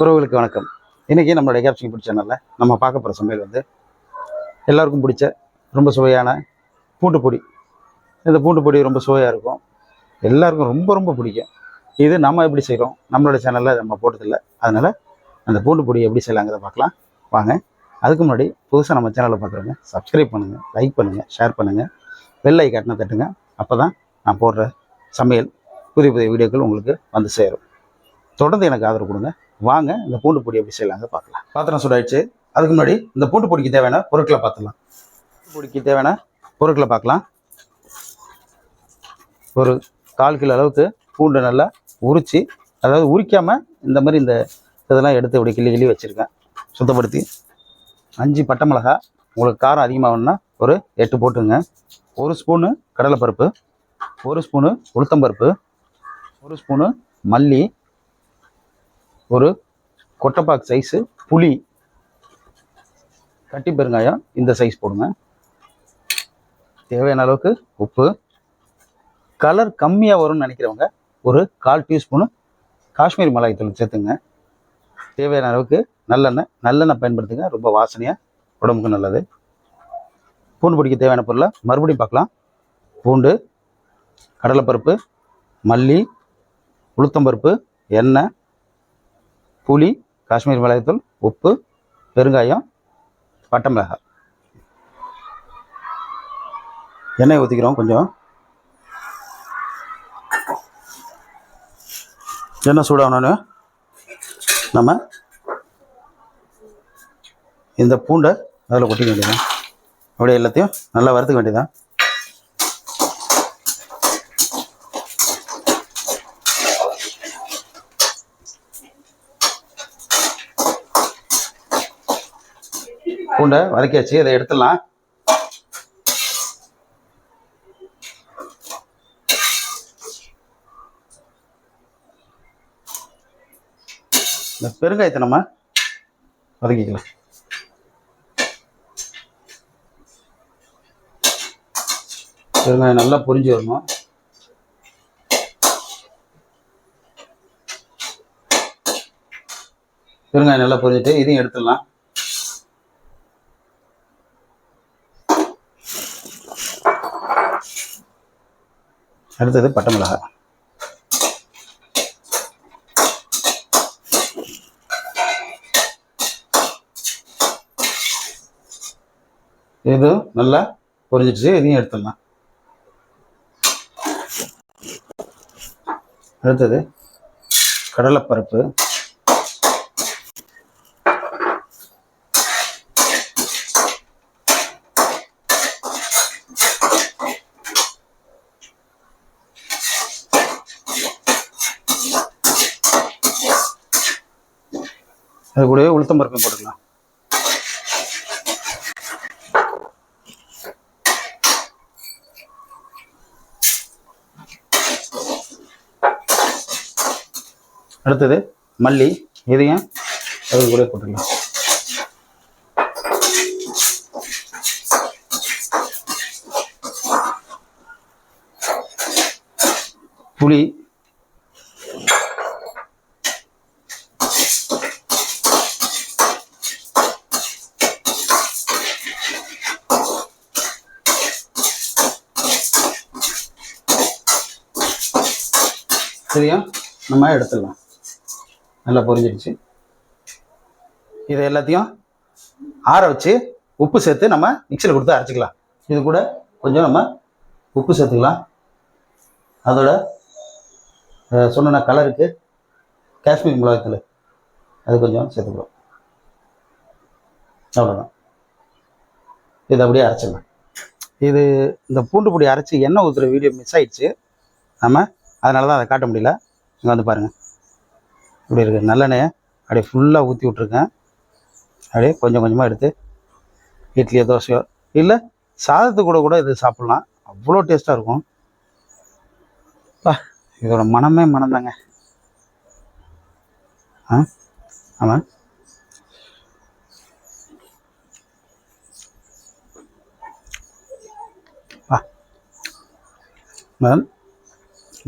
உறவுகளுக்கு வணக்கம். இன்றைக்கி நம்மளுடைய கேப்சிங் பிடிச்ச சேனலில் நம்ம பார்க்க போகிற சமையல் வந்து எல்லாருக்கும் பிடிச்ச ரொம்ப சுவையான பூண்டு பொடி இந்த பூண்டு பொடி ரொம்ப சுவையாக இருக்கும். எல்லாருக்கும் ரொம்ப ரொம்ப பிடிக்கும். இது நம்ம எப்படி செய்கிறோம் நம்மளோட சேனலில் நம்ம போட்டதில்லை. அதனால் அந்த பூண்டு பொடி எப்படி செய்யலாங்கிறத பார்க்கலாம். வாங்க. அதுக்கு முன்னாடி புதுசாக நம்ம சேனலை பார்க்குறவங்க சப்ஸ்கிரைப் பண்ணுங்கள் லைக் பண்ணுங்கள் ஷேர் பண்ணுங்கள் வெள்ளை ஐக்காட்டினா தட்டுங்க. அப்போ தான் நான் போடுற சமையல் புதிய புதிய வீடியோக்கள் உங்களுக்கு வந்து சேரும். தொடர்ந்து எனக்கு ஆதரவு கொடுங்க. வாங்க இந்த பூண்டு பொடி எப்படி செய்யலாங்க பார்க்கலாம். பாத்திரம் சூடாயிடுச்சு. அதுக்கு முன்னாடி இந்த பூண்டு பொடிக்கு தேவையான பொருட்களை பார்த்துக்கலாம் பூண்டு பொடிக்கு தேவையான பொருட்களை பார்க்கலாம். ஒரு கால் கிலோ அளவுக்கு பூண்டு நல்லா உரித்து அதாவது உரிக்காமல் இந்த மாதிரி இந்த இதெல்லாம் எடுத்து இப்படி கிள்ளி கிள்ளி வச்சுருக்கேன். சுத்தப்படுத்தி. அஞ்சு பட்டை மிளகா உங்களுக்கு காரம் அதிகமாக வேணும்னா ஒரு எட்டு போட்டுங்க. ஒரு ஸ்பூனு கடலைப்பருப்பு ஒரு ஸ்பூனு உளுத்தம்பருப்பு ஒரு ஸ்பூனு மல்லி ஒரு கொட்டைப்பாக்கு சைஸு புளி கட்டி பெருங்காயம் இந்த சைஸ் போடுங்க. தேவையான அளவுக்கு உப்பு. கலர் கம்மியாக வரும்னு நினைக்கிறவங்க ஒரு கால் டீஸ்பூனு காஷ்மீர் மிளகாய் தூள் சேர்த்துங்க. தேவையான அளவுக்கு நல்லெண்ணெய் நல்லெண்ணெய் பயன்படுத்துங்க. ரொம்ப வாசனையாக உடம்புக்கு நல்லது. பூண்டு பிடிக்க தேவையான பொருளை மறுபடியும் பார்க்கலாம். பூண்டு கடலைப்பருப்பு மல்லி உளுத்தம்பருப்பு எண்ணெய் புளி காஷ்மீர் மிளகாய்த்தூள் உப்பு பெருங்காயம் பட்டை மிளகாய். எண்ணெய் ஊற்றிக்கிறோம் கொஞ்சம். எண்ணெய் சூடாகணுன்னு நம்ம இந்த பூண்டை அதில் கொட்டிக்க வேண்டியதான் அப்படியே எல்லாத்தையும் நல்லா வறுத்துக்க வேண்டியதான் பூண்டை வதக்கியாச்சு அதை எடுத்துடலாம். இந்த பெருங்காயத்தை நம்ம வதக்கிக்கலாம். பெருங்காயம் நல்லா பொரிஞ்சு வரணும். பெருங்காயம் நல்லா பொரிஞ்சிட்டு இதையும் எடுத்துடலாம். அடுத்தது பட்டை மிளகாய். இது நல்லா பொரிஞ்சிடுச்சு இதையும் எடுத்துடலாம். அடுத்தது கடலைப்பருப்பு. அது கூடவே உளுத்தம் பருப்பையும் போட்டுக்கலாம். அடுத்தது மல்லி இதையும் அது கூட போட்டுக்கலாம். புளி சரியா? நம்ம எடுத்துடலாம் நல்லா பொரிஞ்சிடுச்சு. இதை எல்லாத்தையும் ஆற வச்சு உப்பு சேர்த்து நம்ம மிக்சியில் கொடுத்து அரைச்சிக்கலாம். இது கூட கொஞ்சம் நம்ம உப்பு சேர்த்துக்கலாம். அதோட சொன்ன கலருக்கு காஷ்மீர் மிளகாய்த்தூள் அது கொஞ்சம் சேர்த்துக்கலாம். அவ்வளோதான் இது அப்படியே அரைச்சிடலாம். இது இந்த பூண்டு பொடி அரைச்சி எண்ணெய் ஊற்றுற வீடியோ மிஸ் ஆயிடுச்சு. நம்ம அதனால தான் அதை காட்ட முடியல. இங்கே வந்து பாருங்கள் இப்படி இருக்குது நல்லெண்ணெயை அப்படியே ஃபுல்லாக ஊற்றி விட்ருக்கேன் அப்படியே கொஞ்சம் கொஞ்சமாக எடுத்து இட்லியோ தோசையோ இல்லை சாதத்து கூட கூட இது சாப்பிட்லாம். அவ்வளோ டேஸ்ட்டாக இருக்கும். பா இதோட மனமே மனம்தாங்க. ஆ ஆமாம் பா.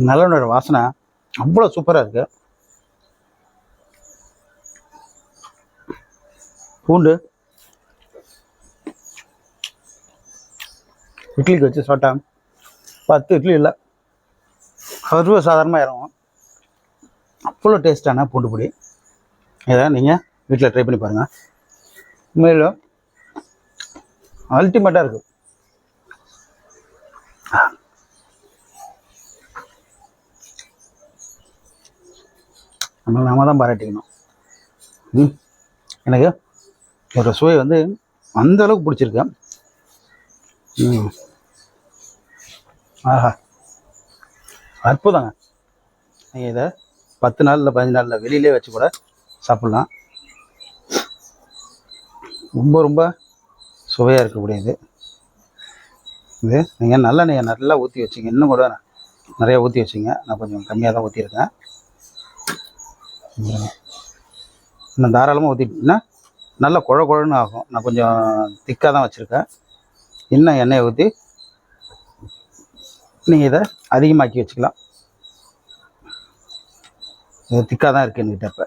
நல்லெண்ணோட வாசனை அவ்வளோ சூப்பராக இருக்குது பூண்டு. இட்லிக்கு வச்சு சாப்பிட்டா பத்து இட்லி இல்லை. சர்வ சாதாரணமாக இறங்கும். அவ்வளோ டேஸ்டான பூண்டு பொடி. இதை நீங்கள் வீட்டில் ட்ரை பண்ணி பாருங்கள் மேலும் அல்டிமேட்டாக இருக்குது நம்ம நாம தான் பாராட்டிக்கணும். ம் எனக்கு இதோட சுவை வந்து அந்த அளவுக்கு பிடிச்சிருக்கேன் ஆஹா. அற்புதங்க. நீங்கள் இதை பத்து நாளில் பதினஞ்சு நாளில் வெளியிலே வச்சு கூட சாப்பிட்லாம். ரொம்ப ரொம்ப சுவையாக இருக்கக்கூடியது. இது நீங்கள் நல்லெண்ணெயை நல்லா ஊற்றி வச்சிங்க. இன்னும் கூட நிறையா ஊற்றி வச்சிங்க. நான் கொஞ்சம் கம்மியாக தான் ஊற்றிருக்கேன் இன்னும் தாராளமாக ஊற்றிட்டிங்கன்னா நல்லா குழ குழன்னு ஆகும். நான் கொஞ்சம் திக்காக தான் வச்சுருக்கேன். இன்னும் எண்ணெயை ஊற்றி நீங்கள் இதை அதிகமாக்கி வச்சுக்கலாம். இது திக்காக தான் இருக்குது என்கிட்ட இப்போ.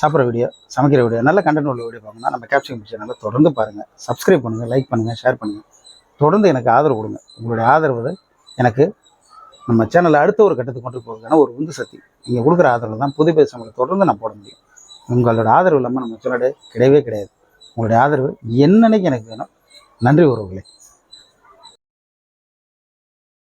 சாப்பிட்ற வீடியோ சமைக்கிற வீடியோ நல்ல கண்டென்ட் உள்ள வீடியோ பார்க்கணும்னா நம்ம கேப்ஷன் சேனலை தொடர்ந்து பாருங்கள் சப்ஸ்கிரைப் பண்ணுங்கள் லைக் பண்ணுங்கள் ஷேர் பண்ணுங்கள் தொடர்ந்து எனக்கு ஆதரவு கொடுங்க. உங்களுடைய ஆதரவு எனக்கு நம்ம சேனலை அடுத்த ஒரு கட்டத்துக்கு கொண்டு போகிறதுக்கான ஒரு உந்து சக்தி. நீங்கள் கொடுக்குற ஆதரவு தான் புது பேர் தொடர்ந்து நான் போட முடியும். உங்களோட ஆதரவு இல்லாமல் நம்ம சேனல் கிடையவே கிடையாது. உங்களுடைய ஆதரவு என்னன்னைக்கு எனக்கு வேணும்? நன்றி உறவுகளே.